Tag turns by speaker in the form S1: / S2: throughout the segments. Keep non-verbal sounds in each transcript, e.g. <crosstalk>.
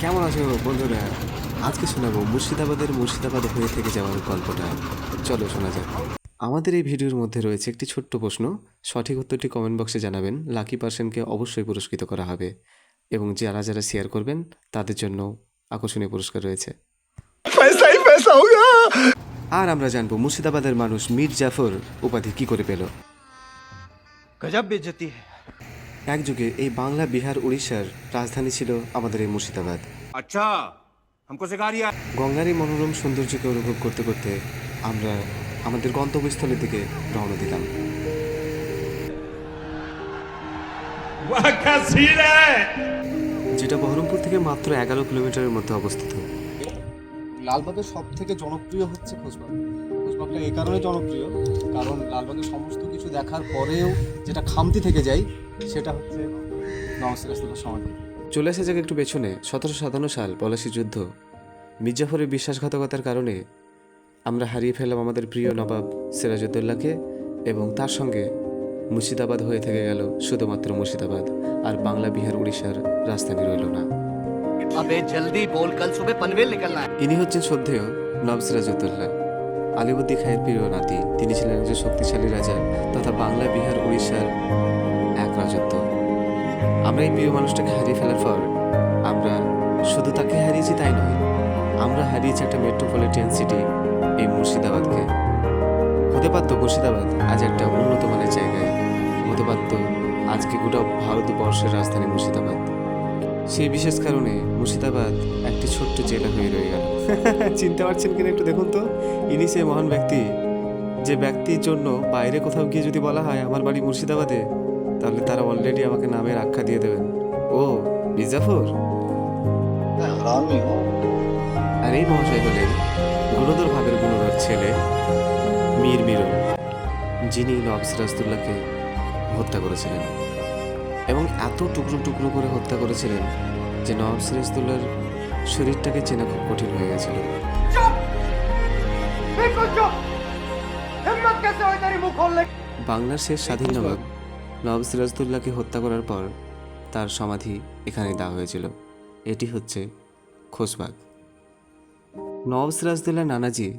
S1: কেমন আছো বন্ধুরা? আজকে শোনাবো মুর্শিদাবাদের মুর্শিদাবাদ হয়ে থেকে যাওয়ার গল্পটা। চলো শোনা যাক। আমাদের এই ভিডিওর মধ্যে রয়েছে একটি ছোট্ট প্রশ্ন। সঠিক উত্তরটি কমেন্ট বক্সে জানাবেন। লাকি পার্সনকে অবশ্যই পুরস্কৃত করা হবে। এবং যারা যারা শেয়ার করবেন তাদের জন্য আকর্ষণীয় পুরস্কার রয়েছে। আর আমরা জানব মুর্শিদাবাদের মানুষ মীর জাফর উপাধি কি করে পেল।
S2: গজব বেজতি হ্যাঁ
S1: এক যুগে এই বাংলা বিহার উড়িষ্যার রাজধানী ছিল আমাদের এই মুর্শিদাবাদ।
S3: আচ্ছা
S1: গঙ্গার এই মনোরম সৌন্দর্যকে অনুভব করতে করতে আমরা আমাদের গন্তব্যস্থলের দিকে রওনা দিলাম। যেটা বহরমপুর থেকে মাত্র এগারো কিলোমিটারের মধ্যে অবস্থিত।
S4: লালবাগের সব থেকে জনপ্রিয় হচ্ছে খোঁজবাগ খোঁজবাগটা এই কারণে জনপ্রিয় কারণ লালবাগের সমস্ত কিছু দেখার পরেও যেটা খামতি থেকে যায় সেটা হচ্ছে নওয়াজ
S1: চলে এসে যাকে একটু পেছনে সতেরোশো সাতান্ন সাল পলাশি যুদ্ধ। মির্জাফরের বিশ্বাসঘাতকতার কারণে আমরা হারিয়ে ফেললাম আমাদের প্রিয় নবাব সিরাজউদ্দৌলাকে এবং তার সঙ্গে মুর্শিদাবাদ হয়ে থেকে গেল শুধুমাত্র মুর্শিদাবাদ আর বাংলা বিহার উড়িষ্যার রাজধানী রইল না। ইনি হচ্ছেন শ্রদ্ধেয় নব সিরাজউদ্দৌলা। আলিবুদ্দি খায়ের প্রিয় নাতি তিনি ছিলেন একজন শক্তিশালী রাজা তথা বাংলা বিহার উড়িষ্যার রাজত্ব। আমরা এই প্রিয় মানুষটাকে হারিয়ে ফেলার পর আমরা শুধু তাকে হারিয়েছি তাই নয়, আমরা হারিয়েছি একটা মেট্রোপলিটন সিটি এই মুর্শিদাবাদকে। হতে পারতো মুর্শিদাবাদ আজ একটা উন্নত মানের জায়গায়, হতে পারতো আজকে গোটা ভারতবর্ষের রাজধানী মুর্শিদাবাদ। সেই বিশেষ কারণে মুর্শিদাবাদ একটি ছোট্ট জেলা হয়ে রয়ে গেল। <laughs> চিনতে পারছেন কিনা একটু দেখুন তো? ইনি সেই মহান ব্যক্তি, যে ব্যক্তির জন্য বাইরে কোথাও গিয়ে যদি বলা হয়, আমার বাড়ি মুর্শিদাবাদে তাহলে তারা অলরেডি আমাকে নামের আখ্যা দিয়ে দেবেন। ও মির্জাফর? আর এই মহাশয় হলেন গুণধর ভাবের গুণধর ছেলে মীর মিরন যিনি নব সিরাজদুল্লাহকে হত্যা করেছিলেন। এবং এত টুকরো টুকরো করে হত্যা করেছিলেন যে নবাব সিরাজদৌল্লার শরীরটাকে চেনা খুব কঠিন হয়ে গেছিল। বাংলার শেষ স্বাধীন নবাব নবাব সিরাজদৌল্লাকে হত্যা করার পর তার সমাধি এখানে দেওয়া হয়েছিল। এটি হচ্ছে খোসবাগ নবাব সিরাজদৌল্লা নানাজি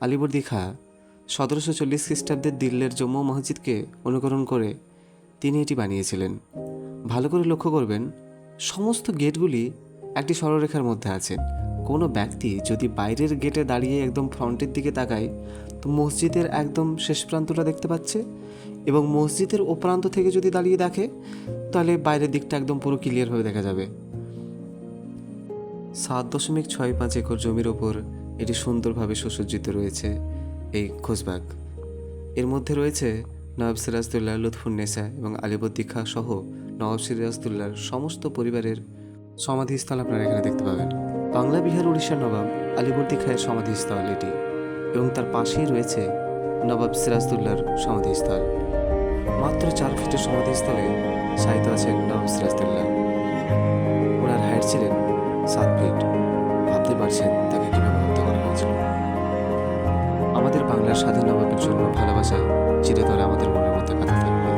S1: আলিবর্দি খা, সতেরোশো চল্লিশ খ্রিস্টাব্দের দিল্লির জম্মু মসজিদকে অনুকরণ করে তিনি এটি বানিয়েছিলেন। ভালো করে লক্ষ্য করবেন, সমস্ত গেটগুলি একটি সরলরেখার মধ্যে আছে। কোনো ব্যক্তি যদি বাইরের গেটে দাঁড়িয়ে একদম ফ্রন্টের দিকে তাকায়, তো মসজিদের একদম শেষ প্রান্তটা দেখতে পাচ্ছে এবং মসজিদের ও প্রান্ত থেকে যদি দাঁড়িয়ে দেখে, তাহলে বাইরের দিকটা একদম পুরো ক্লিয়ারভাবে দেখা যাবে। সাত দশমিক ছয় পাঁচ একর জমির ওপর এটি সুন্দরভাবে সুসজ্জিত রয়েছে এই খোসবাগ এর মধ্যে রয়েছে নবাব সিরাজদুল্লাহ লুৎফুন্নেসা এবং আলিবদ্দি খা সহ নবাব সিরাজদুল্লাহর সমস্ত পরিবারের সমাধিস্থল আপনারা এখানে দেখতে পাবেন। বাংলা, বিহার, উড়িষ্যার নবাব আলিবর্দি খায়ের সমাধিস্থল এটি এবং তার পাশেই রয়েছে নবাব সিরাজদুল্লাহর সমাধিস্থল। মাত্র চার ফিটের সমাধিস্থলে সাহিত্য আছেন নবাব সিরাজদুল্লাহ। ওনার হাইট ছিলেন সাত ফিট ভাবতে পারছেন তাকে কীভাবে হত্যা করা হয়েছিল। আমাদের বাংলার স্বাধীন নবাবের জন্য ভালোবাসা চিরতরে আমাদের মনের মধ্যে কথা থাকবে।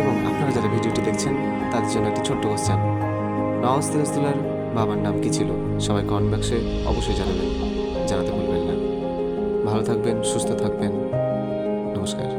S1: এবং আপনারা যারা ভিডিওটি দেখছেন, তাদের জন্য একটি ছোট্ট কোশ্চেন নওয়াজ সিরাজদুল্লার বাবার নাম কি ছিল, সবাই কমেন্ট বক্সে অবশ্যই জানাবেন, জানাতে ভুলবেন না। ভালো থাকবেন, সুস্থ থাকবেন। নমস্কার।